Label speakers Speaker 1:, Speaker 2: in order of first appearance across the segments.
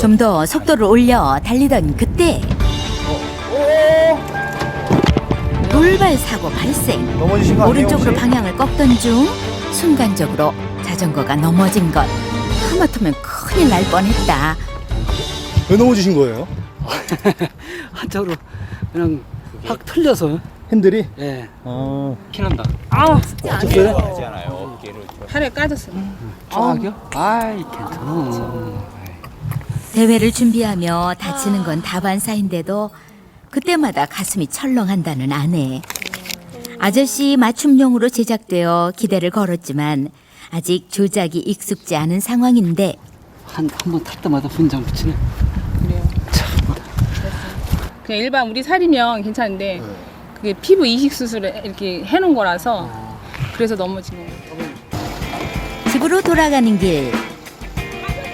Speaker 1: 좀 더 속도를 올려 달리던 그때 돌발 사고 발생.
Speaker 2: 넘어지신 거 아니에요?
Speaker 1: 오른쪽으로
Speaker 2: 혹시?
Speaker 1: 방향을 꺾던 중 순간적으로 자전거가 넘어진 것. 하마터면 큰일 날 뻔했다.
Speaker 2: 왜 넘어지신 거예요?
Speaker 3: 한쪽으로 그냥 확 틀려서
Speaker 2: 핸들이?
Speaker 3: 예
Speaker 2: 아,
Speaker 3: 피난다
Speaker 2: 어쩌어요
Speaker 4: 팔에 까졌어요.
Speaker 3: 쫙이요? 아이 괜찮아
Speaker 1: 대회를 준비하며 다치는 건 다반사인데도 그때마다 가슴이 철렁한다는 아내. 아저씨 맞춤용으로 제작되어 기대를 걸었지만 아직 조작이 익숙지 않은 상황인데
Speaker 3: 한 한 번 탈 때마다 분장 붙이네
Speaker 4: 그래요. 그냥 일반 우리 살이면 괜찮은데 그게 피부 이식 수술을 이렇게 해놓은 거라서 그래서 넘어진 거예요.
Speaker 1: 집으로 돌아가는 길.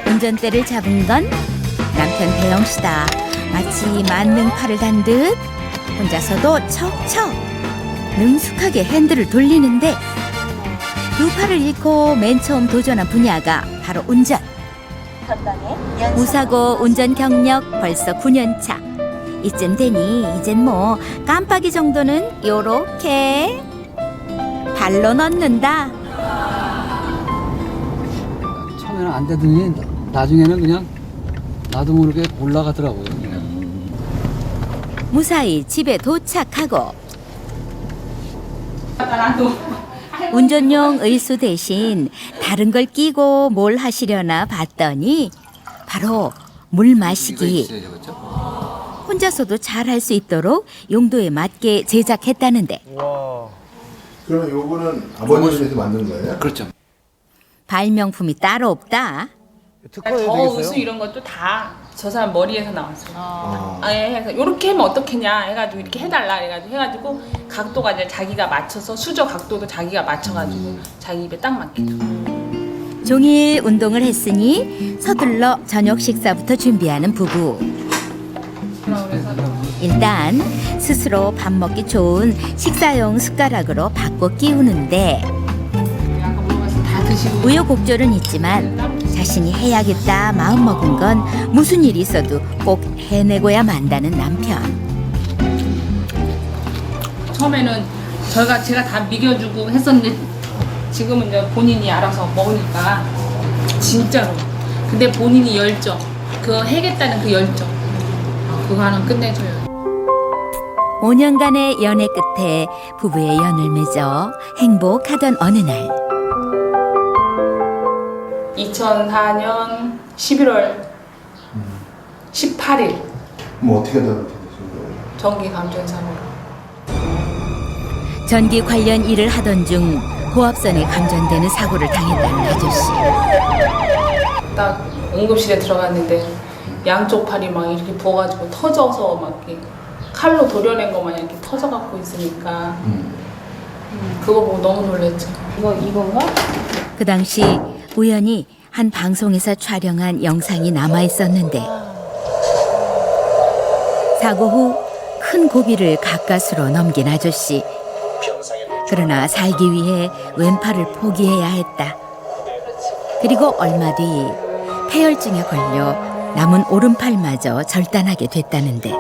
Speaker 1: 운전대를 잡은 건 남편 대영 씨다. 마치 만능팔을 단 듯 혼자서도 척척 능숙하게 핸들을 돌리는데 두 팔을 잃고 맨 처음 도전한 분야가 바로 운전. 무사고 운전 경력 벌써 9년 차. 이쯤 되니 이젠 뭐 깜빡이 정도는 요렇게 발로 넣는다.
Speaker 3: 처음에는 안 되더니 나중에는 그냥 나도 모르게 올라가더라고요
Speaker 1: 무사히 집에 도착하고 운전용 의수 대신 다른 걸 끼고 뭘 하시려나 봤더니 바로 물 마시기 혼자서도 잘 할 수 있도록 용도에 맞게 제작했다는데
Speaker 2: 와.
Speaker 5: 그러면 요거는 아버님께서 만든 거예요?
Speaker 3: 그렇죠
Speaker 1: 발명품이 따로 없다.
Speaker 2: 특허해도
Speaker 4: 저
Speaker 2: 되겠어요?
Speaker 4: 우수 이런 것도 다 저 사람 머리에서 나왔어요.
Speaker 5: 아.
Speaker 4: 아, 예, 해서 이렇게 하면 어떻겠냐 해가지고 이렇게 해달라 해가지고 해가지고 각도가 이제 자기가 맞춰서 수저 각도도 자기가 맞춰가지고 자기 입에 딱 맞게.
Speaker 1: 종일 운동을 했으니 서둘러 저녁 식사부터 준비하는 부부. 일단 스스로 밥 먹기 좋은 식사용 숟가락으로 바꿔 끼우는데
Speaker 4: 드시고
Speaker 1: 우여곡절은 있지만 자신이 해야겠다 마음먹은 건 무슨 일이 있어도 꼭 해내고야 만다는 남편.
Speaker 4: 처음에는 저희가 제가 다 미겨주고 했었는데 지금은 이제 본인이 알아서 먹으니까 진짜로. 근데 본인이 열정, 그거 해겠다는 그 열정, 어, 그거 하나 끝내줘요.
Speaker 1: 5년간의 연애 끝에 부부의 연을 맺어 행복하던 어느 날
Speaker 4: 2004년 11월 18일
Speaker 5: 뭐 어떻게 다 그렇게 되신 거예요?
Speaker 4: 전기 감전 사고로.
Speaker 1: 전기 관련 일을 하던 중 고압선에 감전되는 사고를 당했다는 아저씨.
Speaker 4: 딱 응급실에 들어갔는데 양쪽 팔이 막 이렇게 부어가지고 터져서 막 이렇게 칼로 도려낸 것만 이렇게 터져갖고 있으니까
Speaker 5: 음.
Speaker 4: 음, 그거 보고 너무 놀랬죠. 이거 이건가?
Speaker 1: 그 당시 우연히 한 방송에서 촬영한 영상이 남아 있었는데 사고 후 큰 고비를 가까스로 넘긴 아저씨. 그러나 살기 위해 왼팔을 포기해야 했다. 그리고 얼마 뒤 폐혈증에 걸려 남은 오른팔마저 절단하게 됐다는데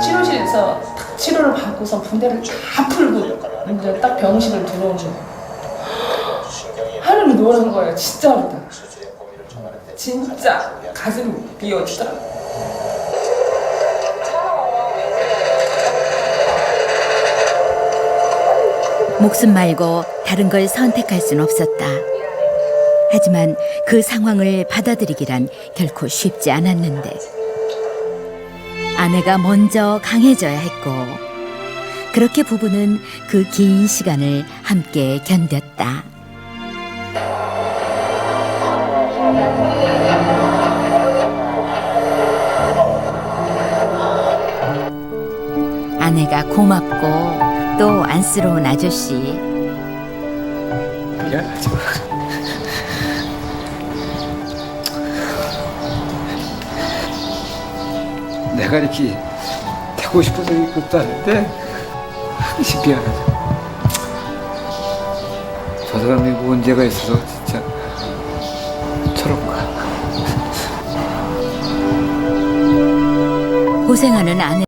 Speaker 4: 치료실에서 딱 치료를 받고서 분대를 다 풀고 이제 딱 병실을 들어오는 하늘이 노란 거예요. 진짜로다. 진짜 가슴이 비어지더라고.
Speaker 1: 목숨 말고 다른 걸 선택할 순 없었다. 하지만 그 상황을 받아들이기란 결코 쉽지 않았는데 아내가 먼저 강해져야 했고 그렇게 부부는 그 긴 시간을 함께 견뎠다. 아내가 고맙고 또 안쓰러운 아저씨.
Speaker 3: 미안하죠 내가 이렇게 되고 싶어서 그것도 아닌데 항상 미안하죠. 저 사람이 문제가 있어서 진짜
Speaker 6: 철없가
Speaker 1: 고생하는 아내.